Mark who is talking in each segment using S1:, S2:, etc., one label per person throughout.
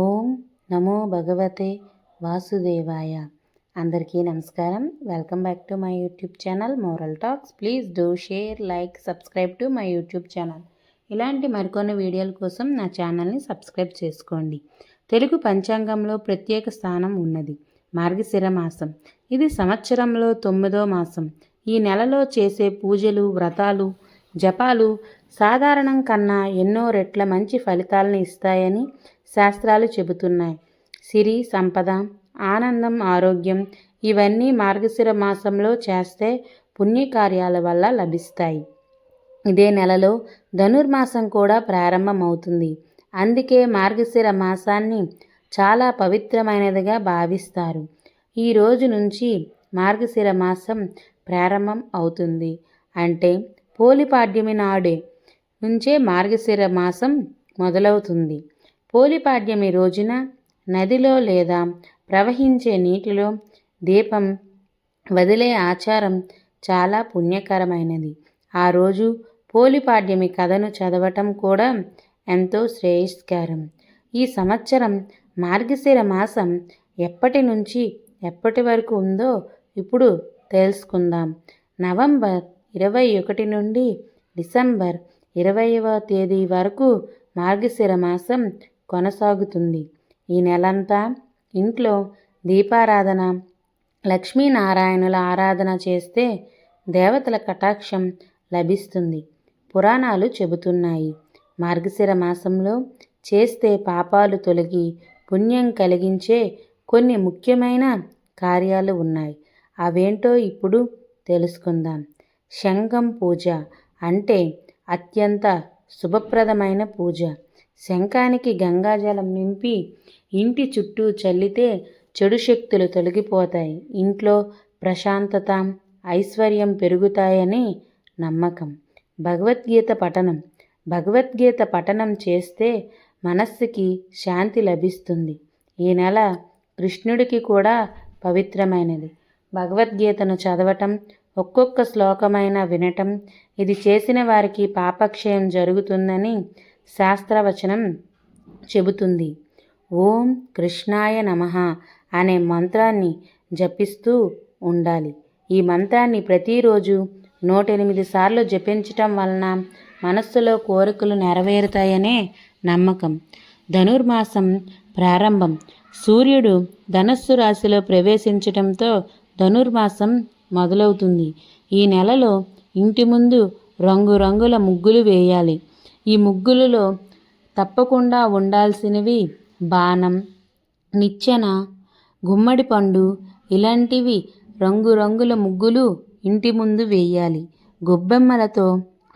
S1: ఓం నమో భగవతే వాసుదేవాయ. అందరికీ నమస్కారం. Welcome back to my YouTube channel moral talks. Please do share like subscribe to my YouTube channel. ఇలాంటి మరికొన్ని వీడియోల కోసం నా ఛానల్ని సబ్స్క్రైబ్ చేసుకోండి. తెలుగు పంచాంగంలో ప్రత్యేక స్థానం ఉన్నది. మార్గశిర మాసం. ఇది సంవత్సరంలో తొమ్మిదో మాసం. ఈ నెలలో చేసే పూజలు వ్రతాలు జపాలు సాధారణం కన్నా ఎన్నో రెట్ల మంచి ఫలితాలను ఇస్తాయని శాస్త్రాలు చెబుతున్నాయి. సిరి సంపద ఆనందం ఆరోగ్యం ఇవన్నీ మార్గశిర మాసంలో చేస్తే పుణ్యకార్యాల వల్ల లభిస్తాయి. ఇదే నెలలో ధనుర్మాసం కూడా ప్రారంభమవుతుంది. అందుకే మార్గశిర మాసాన్ని చాలా పవిత్రమైనదిగా భావిస్తారు. ఈ రోజు నుంచి మార్గశిర మాసం ప్రారంభం అవుతుంది. అంటే పోలిపాడ్యమి నాడే నుంచే మార్గశిర మాసం మొదలవుతుంది. పోలిపాడ్యమి రోజున నదిలో లేదా ప్రవహించే నీటిలో దీపం వదిలే ఆచారం చాలా పుణ్యకరమైనది. ఆ రోజు పోలిపాడ్యమి కథను చదవటం కూడా ఎంతో శ్రేయస్కరం. ఈ సంవత్సరం మార్గశిర మాసం ఎప్పటి నుంచి ఎప్పటి వరకు ఉందో ఇప్పుడు తెలుసుకుందాం. నవంబర్ ఇరవై ఒకటి నుండి డిసెంబర్ ఇరవైవ తేదీ వరకు మార్గశిర మాసం కొనసాగుతుంది. ఈ నెలంతా ఇంట్లో దీపారాధన లక్ష్మీనారాయణుల ఆరాధన చేస్తే దేవతల కటాక్షం లభిస్తుంది. పురాణాలు చెబుతున్నాయి. మార్గశిర మాసంలో చేస్తే పాపాలు తొలగి పుణ్యం కలిగించే కొన్ని ముఖ్యమైన కార్యాలు ఉన్నాయి. అవేంటో ఇప్పుడు తెలుసుకుందాం. శంఖం పూజ అంటే అత్యంత శుభప్రదమైన పూజ. శంఖానికి గంగాజలం నింపి ఇంటి చుట్టూ చల్లితే చెడు శక్తులు తొలగిపోతాయి. ఇంట్లో ప్రశాంతత ఐశ్వర్యం పెరుగుతాయని నమ్మకం. భగవద్గీత పఠనం. భగవద్గీత పఠనం చేస్తే మనస్సుకి శాంతి లభిస్తుంది. ఈ నెల కృష్ణుడికి కూడా పవిత్రమైనది. భగవద్గీతను చదవటం ఒక్కొక్క శ్లోకమైన వినటం ఇది చేసిన వారికి పాపక్షయం జరుగుతుందని శాస్త్రవచనం చెబుతుంది. ఓం కృష్ణాయ నమ అనే మంత్రాన్ని జపిస్తూ ఉండాలి. ఈ మంత్రాన్ని ప్రతిరోజు నూట ఎనిమిది సార్లు జపించటం వలన మనస్సులో కోరికలు నెరవేరుతాయనే నమ్మకం. ధనుర్మాసం ప్రారంభం. సూర్యుడు ధనస్సు రాశిలో ప్రవేశించటంతో ధనుర్మాసం మొదలవుతుంది. ఈ నెలలో ఇంటి ముందు రంగురంగుల ముగ్గులు వేయాలి. ఈ ముగ్గులలో తప్పకుండా ఉండాల్సినవి బాణం నిచ్చెన గుమ్మడి పండు ఇలాంటివి రంగురంగుల ముగ్గులు ఇంటి ముందు వేయాలి. గొబ్బెమ్మలతో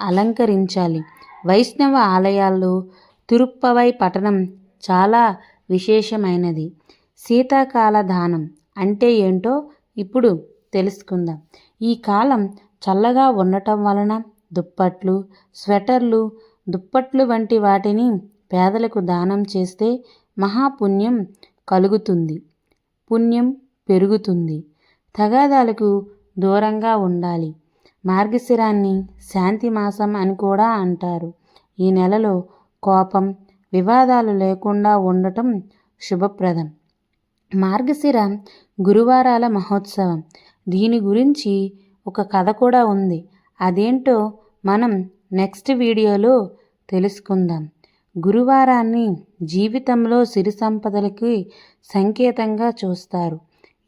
S1: అలంకరించాలి. వైష్ణవ ఆలయాల్లో తిరుప్పవై పట్టణం చాలా విశేషమైనది. శీతాకాల దానం అంటే ఏంటో ఇప్పుడు తెలుసుకుందాం. ఈ కాలం చల్లగా ఉండటం వలన దుప్పట్లు స్వెటర్లు దుప్పట్లు వంటి వాటిని పేదలకు దానం చేస్తే మహాపుణ్యం కలుగుతుంది. పుణ్యం పెరుగుతుంది. తగాదాలకు దూరంగా ఉండాలి. మార్గశిరాన్ని శాంతి మాసం అని కూడా అంటారు. ఈ నెలలో కోపం వివాదాలు లేకుండా ఉండటం శుభప్రదం. మార్గశిర గురువారాల మహోత్సవం. దీని గురించి ఒక కథ కూడా ఉంది. అదేంటో మనం నెక్స్ట్ వీడియోలో తెలుసుకుందాం. గురువారాన్ని జీవితంలో సిరి సంపదలకి సంకేతంగా చూస్తారు.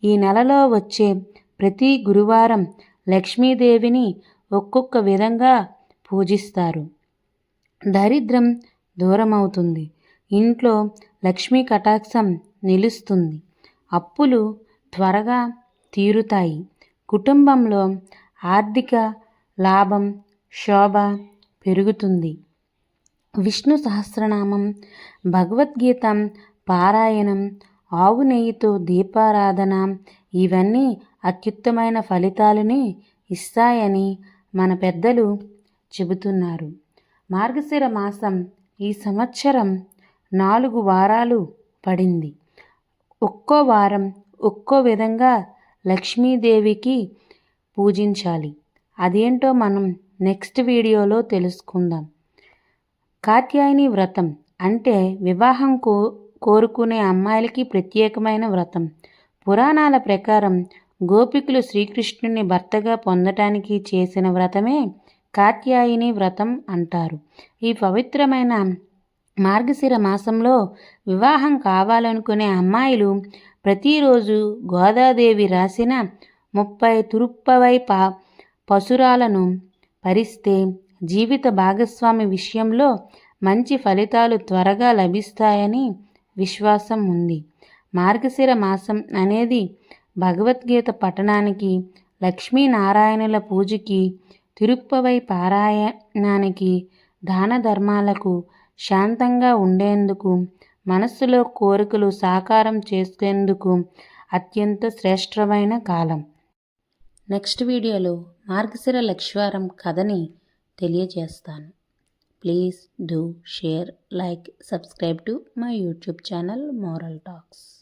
S1: ఈ నెలలో వచ్చే ప్రతి గురువారం లక్ష్మీదేవిని ఒక్కొక్క విధంగా పూజిస్తారు. దరిద్రం దూరమవుతుంది. ఇంట్లో లక్ష్మీ కటాక్షం నిలుస్తుంది. అప్పులు త్వరగా తీరుతాయి. కుటుంబంలో ఆర్థిక లాభం శోభ పెరుగుతుంది. విష్ణు సహస్రనామం భగవద్గీత పారాయణం ఆవు నెయ్యితో దీపారాధన ఇవన్నీ అత్యుత్తమైన ఫలితాలని ఇస్తాయని మన పెద్దలు చెబుతున్నారు. మార్గశిర మాసం ఈ సంవత్సరం నాలుగు వారాలు పడింది. ఒక్కో వారం ఒక్కో విధంగా లక్ష్మీదేవికి పూజించాలి. అదేంటో మనం నెక్స్ట్ వీడియోలో తెలుసుకుందాం. కాత్యాయని వ్రతం అంటే వివాహం కో కోరుకునే అమ్మాయిలకి ప్రత్యేకమైన వ్రతం. పురాణాల ప్రకారం గోపికులు శ్రీకృష్ణుని భర్తగా పొందటానికి చేసిన వ్రతమే కాత్యాయిని వ్రతం అంటారు. ఈ పవిత్రమైన మార్గశిర మాసంలో వివాహం కావాలనుకునే అమ్మాయిలు ప్రతిరోజు గోదాదేవి రాసిన ముప్పై తురుప్పవై పా పసురాలను పరిస్తే జీవిత భాగస్వామి విషయంలో మంచి ఫలితాలు త్వరగా లభిస్తాయని విశ్వాసం ఉంది. మార్గశిర మాసం అనేది భగవద్గీత పఠనానికి లక్ష్మీనారాయణుల పూజకి తిరుప్పవై పారాయణానికి దాన ధర్మాలకు శాంతంగా ఉండేందుకు మనస్సులో కోరికలు సాకారం చేసేందుకు అత్యంత శ్రేష్టమైన కాలం. నెక్స్ట్ వీడియోలో మార్గశిర లక్ష్వారం కథని తెలియజేస్తాను. Please do share like subscribe to my YouTube channel moral talks.